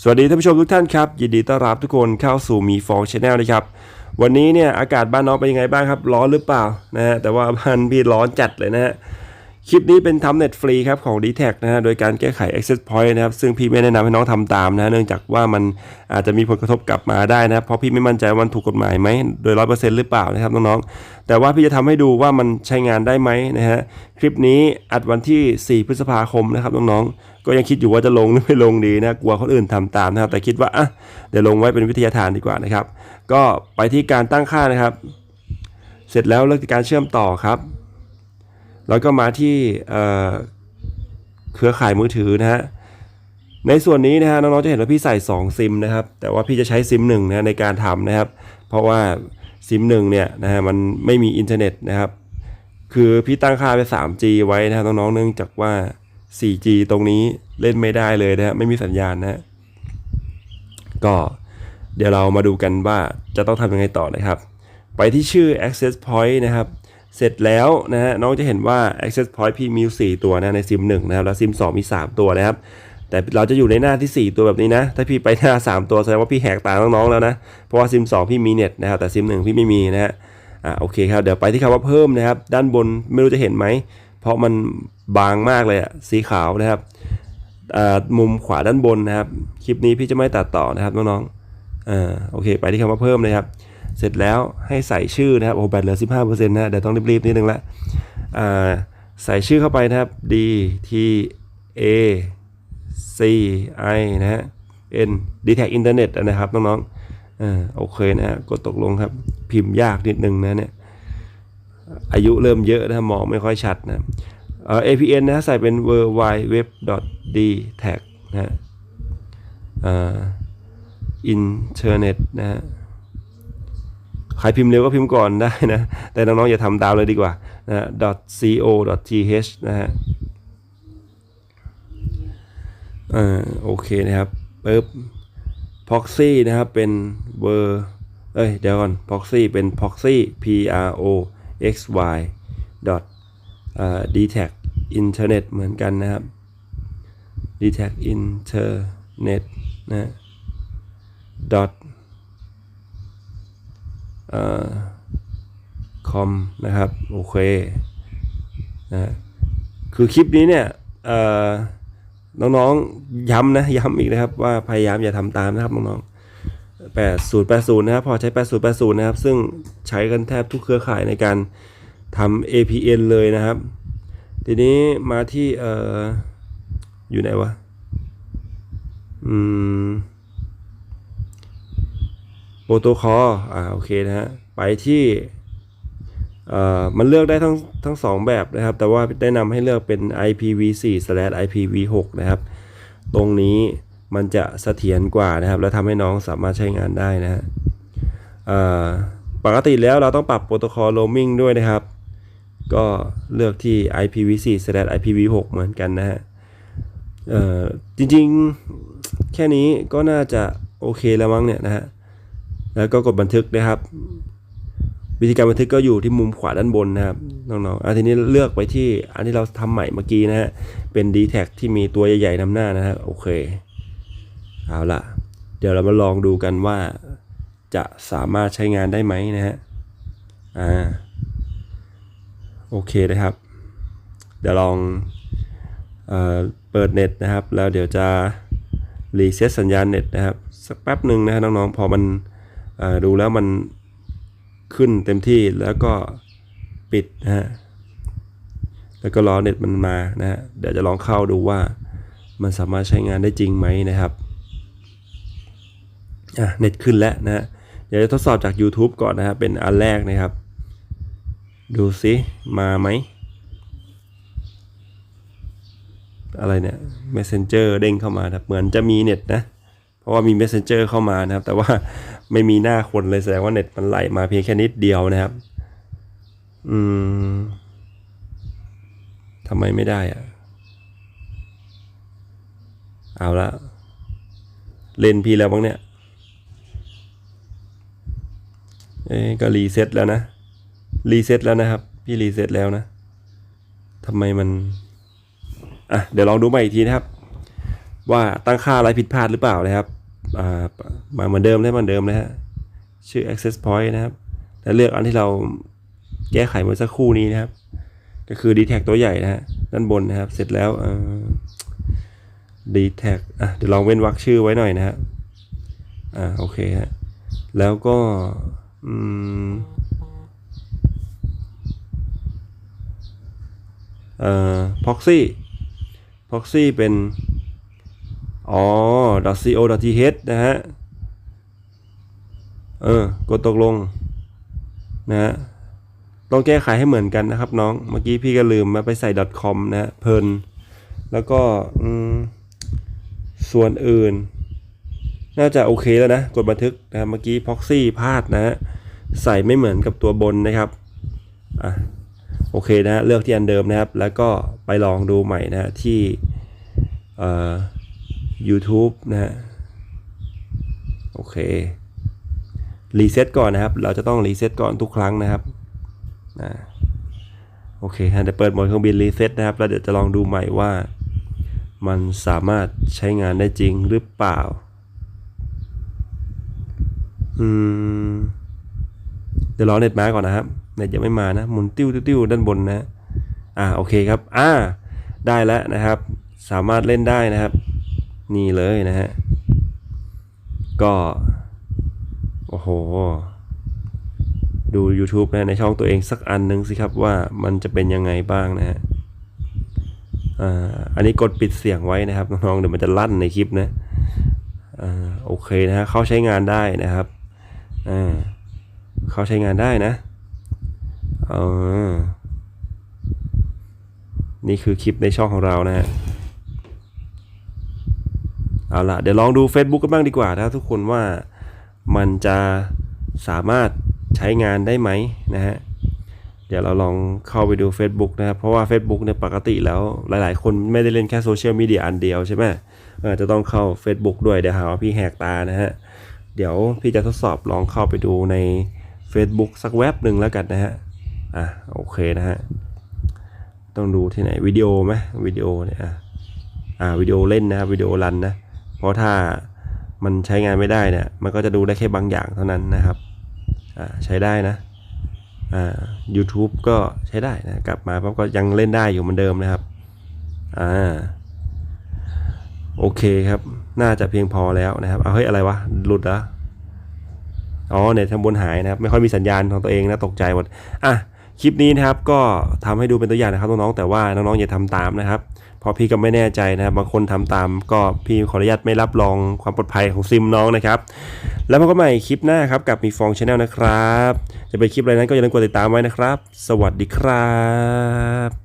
สวัสดีท่านผู้ชมทุกท่านครับ ยินดีต้อนรับทุกคนเข้าสู่มีฟองชาแนลนะครับ วันนี้เนี่ยอากาศบ้านน้องเป็นยังไงบ้างครับ ร้อนหรือเปล่านะฮะแต่ว่าบ้านพี่ร้อนจัดเลยนะฮะ คลิปนี้เป็นทำเน็ตฟรีครับของ d t แทนะฮะโดยการแก้ไข Access Point นะครับซึ่งพี่ไม่แนะนำให้น้องทำตามนะเนื่องจากว่ามันอาจจะมีผลกระทบกลับมาได้นะเพราะพี่ไม่มั่นใจว่ามันถูกกฎหมายไหมโดยร้อยเปอร์เซ็นต์หรือเปล่านะครับน้องๆแต่ว่าพี่จะทำให้ดูว่ามันใช้งานได้ไหมนะฮะคลิปนี้อัดวันที่ 4 พฤษภาคมนะครับน้องๆก็ยังคิดอยู่ว่าจะลงหรือไม่ลงดีนะกลัวคนอื่นทำตามนะครับแต่คิดว่าอะเดี๋ยวลงไว้เป็นวิทยาทานดีกว่านะครับก็ไปที่การตั้งค่านะครับ เสร็จแล้วเลือกการเชื่อมต่อครับ แล้วก็มาที่เครือข่ายมือถือนะฮะในส่วนนี้นะฮะน้องๆจะเห็นว่าพี่ใส่ 2 ซิมนะครับ แต่ว่าพี่จะใช้ซิมหนึ่งนะในการทำนะครับ เพราะว่าซิมหนึ่งเนี่ยนะฮะมันไม่มีอินเทอร์เน็ตนะครับ คือพี่ตั้งค่าไป 3G ไว้นะครับน้องๆเนื่องจากว่า 4G ตรงนี้เล่นไม่ได้เลยนะฮะไม่มีสัญญาณนะฮะก็เดี๋ยวเรามาดูกันว่าจะต้องทำยังไงต่อนะครับ ไปที่ชื่อ access point นะครับ เสร็จแล้วนะฮะน้องจะเห็นว่า access point พี่มีอยู่4ตัวนะในซิม1นะครับแล้วซิม2มี 3 ตัวนะครับแต่เราจะอยู่ในหน้าที่ 4 ตัวแบบนี้นะ ถ้าพี่ไปหน้า 3 ตัวแสดงว่าพี่แหกตาน้องๆแล้วนะ เพราะว่าซิม 2 พี่มีเน็ตนะครับ แต่ซิม 1 พี่ไม่มีนะฮะ อ่าโอเคครับ เดี๋ยวไปที่คำว่าเพิ่มนะครับ ด้านบนไม่รู้จะเห็นไหม เพราะมันบางมากเลยอะสีขาวนะครับ อ่ามุมขวาด้านบนนะครับ คลิปนี้พี่จะไม่ตัดต่อนะครับน้องๆ อ่าโอเค ไปที่คำว่าเพิ่มนะครับ เสร็จแล้วให้ใส่ชื่อนะครับโอ้แบตเหลือ 15%นะเดี๋ยวต้องรีบๆนิดนึงละใส่ชื่อเข้าไปนะครับ D T A C I นะฮะ N d t a c Internet นะครับน้องๆอ่าโอเคนะฮะกดตกลงครับ พิมพ์ยากนิดนึงนะเนี่ยอายุเริ่มเยอะนะมองไม่ค่อยชัดนะเอ่อ APN นะใส่เป็น w w w d t a g นะฮะอ่า Internet นะฮะ ครพิมพ์เร็วก็พิมพ์ก่อนได้นะ แต่น้องๆอย่าทำตามเลยดีกว่านะ .co .th นะฮะอ่าโอเคนะครับปึ๊บ proxy นะครับเป็น ver เอ้ยเดี๋ยวก่อน proxy เป็น proxy p r o x y dot d t a g internet เหมือนกันนะครับ d t a g internet นะ dot เอ่อ com นะครับ โอเคนะคือคลิปนี้เนี่ยน้องๆย้ำนะย้ำอีกนะครับ ว่าพยายามอย่าทำตามนะครับน้องๆ8080 นะครับ พอใช้ 8080 นะครับ ซึ่งใช้กันแทบทุกเครือข่ายในการทำ APN เลยนะครับ ทีนี้มาที่เอ่ออยู่ไหนวะ อืม โปรโตคอลอ่าโอเคนะฮะไปที่เอ่อมันเลือกได้ทั้งทั้งสองแบบนะครับ แต่ว่าได้นำให้เลือกเป็น IPv4 IPv6 นะครับ ตรงนี้มันจะเสถียรกว่านะครับ และทำให้น้องสามารถใช้งานได้นะฮะเอ่อปกติแล้วเราต้องปรับโปรโตคอล roaming ด้วยนะครับ ก็เลือกที่ IPv4 IPv6 เหมือนกันนะฮะเอ่อจริงๆ แค่นี้ก็น่าจะโอเคแล้วมั้งเนี่ยนะฮะ แล้วก็กดบันทึกนะครับ วิธีการบันทึกก็อยู่ที่มุมขวาด้านบนนะครับน้องๆอะทีนี้เลือกไปที่อันที่เราทำใหม่เมื่อกี้นะฮะเป็น d t แทที่มีตัวใหญ่ๆนำหน้านะฮะโอเคเอาละเดี๋ยวเรามาลองดูกันว่าจะสามารถใช้งานได้ไหมนะฮะอ่าโอเคนะครับ เดี๋ยวลองเอ่อเปิดเน็ตนะครับ แล้วเดี๋ยวจะรีเซ็ตสัญญาณเน็ตนะครับ สักแป๊บหนึ่งนะฮะน้องๆ พอมันเอ่อ ดูแล้วมันขึ้นเต็มที่แล้วก็ปิดนะฮะแล้วก็รอเน็ตมันมานะฮะเดี๋ยวจะลองเข้าดูว่ามันสามารถใช้งานได้จริงไหมนะครับอะเน็ตขึ้นแล้วนะฮะเดี๋ยวจะทดสอบจาก YouTube ก่อนนะฮะเป็นอันแรกนะครับ ดูซิมาไหมอะไรเนี่ย Messenger เด้งเข้ามาครับเหมือนจะมีเน็ตนะ เพราะว่ามี Messenger เข้ามานะครับ แต่ว่าไม่มีหน้าคนเลยแสดงว่าเน็ตมันไหลมาเพียงแค่นิดเดียวนะครับ อืมทำไมไม่ได้อะเอาละเล่นพี่แล้วบ้างเนี่ยเอ้ยก็รีเซ็ตแล้วนะ รีเซ็ตแล้วนะครับ พี่รีเซ็ตแล้วนะทำไมมัน อะ เดี๋ยวลองดูใหม่อีกทีนะครับ ว่าตั้งค่าอะไรผิดพลาดหรือเปล่านะครับอ่ามาเหมือนเดิมเลยเหมือนเดิมนะฮะชื่อ access point นะครับแล้วเลือกอันที่เราแก้ไขเมื่อสักครู่นี้นะครับ ก็คือ d t แทตัวใหญ่นะฮะด้านบนนะครับ เสร็จแล้วดีแท็อะเดี๋ยวลองเว้นวรรคชื่อไว้หน่อยนะฮะอ่าโอเคฮะแล้วก็อืมเอ่อ proxy proxy เป็น อ๋อ .co.th นะฮะ เออ กดตกลง นะฮะ ต้องแก้ไขให้เหมือนกันนะครับน้อง เมื่อกี้พี่ก็ลืมมาไปใส่ .com นะฮะ เพลิน แล้วก็ส่วนอื่น น่าจะโอเคแล้วนะ กดบันทึกนะเมื่อกี้ proxy พลาดนะฮะ ใส่ไม่เหมือนกับตัวบนนะครับ อะ โอเคนะ เลือกที่อันเดิมนะครับ แล้วก็ไปลองดูใหม่นะที่ เอ่อ YouTube นะฮะโอเครีเซ็ตก่อนนะครับ เราจะต้องรีเซ็ตก่อนทุกครั้งนะครับนะโอเคฮะเดี๋ยวเปิดโหมดเครื่องบินรีเซ็ตนะครับแล้วเดี๋ยวจะลองดูใหม่ว่า มันสามารถใช้งานได้จริงหรือเปล่า อืม เดี๋ยวรอเน็ตมาก่อนนะครับ เน็ตยังไม่มานะหมุนติ้วติ้วด้านบนนะ อ่าโอเคครับ อ่า ได้แล้วนะครับ สามารถเล่นได้นะครับ นี่เลยนะฮะ ก็ โอ้โห ดู YouTube นะในช่องตัวเองสักอันหนึ่งสิครับว่ามันจะเป็นยังไงบ้างนะฮะอ่าอันนี้กดปิดเสียงไว้นะครับน้องๆเดี๋ยวมันจะลั่นในคลิปนะอ่าโอเคนะฮะเข้าใช้งานได้นะครับอ่าเข้าใช้งานได้นะเออนี่คือคลิปในช่องของเรานะฮะ เอาล่ะเดี๋ยวลองดู Facebook กันบ้างดีกว่านะครับทุกคนว่ามันจะสามารถใช้งานได้ไหมนะฮะเดี๋ยวเราลองเข้าไปดู Facebook นะครับ เพราะว่า Facebook เนี่ยปกติแล้วหลายๆ คนไม่ได้เล่นแค่โซเชียลมีเดียอันเดียวใช่ไหมออจจะต้องเข้า Facebook ด้วยเดี๋ยวหาว่าพี่แหกตานะฮะ เดี๋ยวพี่จะทดสอบลองเข้าไปดูใน Facebook สักแว็บหนึ่งแล้วกันนะฮะ อะโอเคนะฮะ ต้องดูที่ไหนวิดีโอไหมวิดีโอเนี่ยอะวิดีโอเล่นนะครับวิดีโอรันนะ ราะถ้ามันใช้งานไม่ได้เนี่ยมันก็จะดูได้แค่บางอย่างเท่านั้นนะครับใช้ได้นะอ่า YouTube ก็ใช้ได้นะกลับมาปั๊บก็ยังเล่นได้อยู่เหมือนเดิมนะครับอ่าโอเคครับ น่าจะเพียงพอแล้วนะครับเอาเฮ้ยอะไรวะหลุดเหรออ๋อเน็ตทางบนหายนะครับ ไม่ค่อยมีสัญญาณของตัวเองนะตกใจหมดอะคลิปนี้นะครับก็ทำให้ดูเป็นตัวอย่างนะครับน้องๆแต่ว่าน้องๆอย่าทำตามนะครับ เพราะพี่ก็ไม่แน่ใจนะครับบางคนทำตามก็พี่ขออนุญาตไม่รับรองความปลอดภัยของซิมน้องนะครับ แล้วพบกันใหม่คลิปหน้าครับกับมีฟองชาแนลนะครับ จะเป็นคลิปอะไรนั้นก็อย่าลืมกดติดตามไว้นะครับ สวัสดีครับ